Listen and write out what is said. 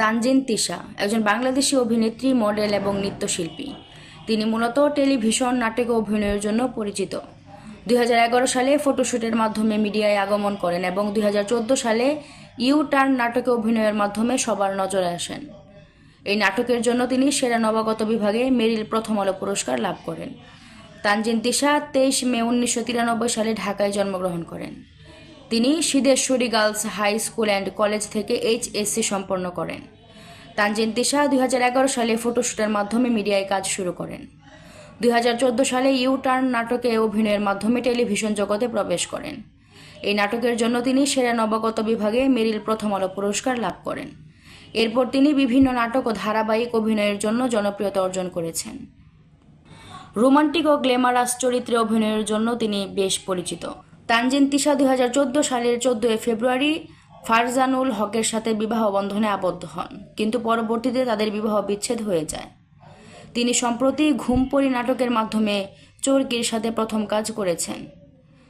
তানজিন তিশা, একজন বাংলাদেশি অভিনেত্রী, মডেল এবং নৃত্যশিল্পী। তিনি মূলত টেলিভিশন, নাটকে অভিনয়ের জন্য পরিচিত। দুই হাজার এগারো সালে ফটোশুটের মাধ্যমে মিডিয়ায় আগমন করেন এবং দুই হাজার চোদ্দ সালে ইউ টার্ন নাটকে অভিনয়ের মাধ্যমে সবার নজরে আসেন। এই নাটকের জন্য তিনি সেরা নবাগত বিভাগে মেরিল প্রথম আলো পুরস্কার লাভ করেন। তানজিন তিশা তেইশ মে উনিশশো তিরানব্বই সালে ঢাকায় জন্মগ্রহণ করেন। তিনি Siddheswari girls high school and college থেকে এইচএসসি সম্পন্ন করেন। তানজিন তিশা দুই হাজার এগারো সালে ফটোশুটের মাধ্যমে মিডিয়ায় কাজ শুরু করেন। দুই হাজার চোদ্দ সালে ইউ টার্ন নাটকে অভিনয়ের মাধ্যমে টেলিভিশন জগতে প্রবেশ করেন। এই নাটকের জন্য তিনি সেরা নবাগত বিভাগে মেরিল প্রথম আলো পুরস্কার লাভ করেন। এরপর তিনি বিভিন্ন নাটক ও ধারাবাহিক অভিনয়ের জন্য জনপ্রিয়তা অর্জন করেছেন। রোমান্টিক ও গ্ল্যামারাস চরিত্রে অভিনয়ের জন্য তিনি বেশ পরিচিত। তানজিন তিশা দুই হাজার চোদ্দ সালের চোদ্দোই ফেব্রুয়ারি ফারজানুল হকের সাথে বিবাহ বন্ধনে আবদ্ধ হন, কিন্তু পরবর্তীতে তাদের বিবাহ বিচ্ছেদ হয়ে যায়। তিনি সম্প্রতি ঘুমপরি নাটকের মাধ্যমে চোরকির সাথে প্রথম কাজ করেছেন।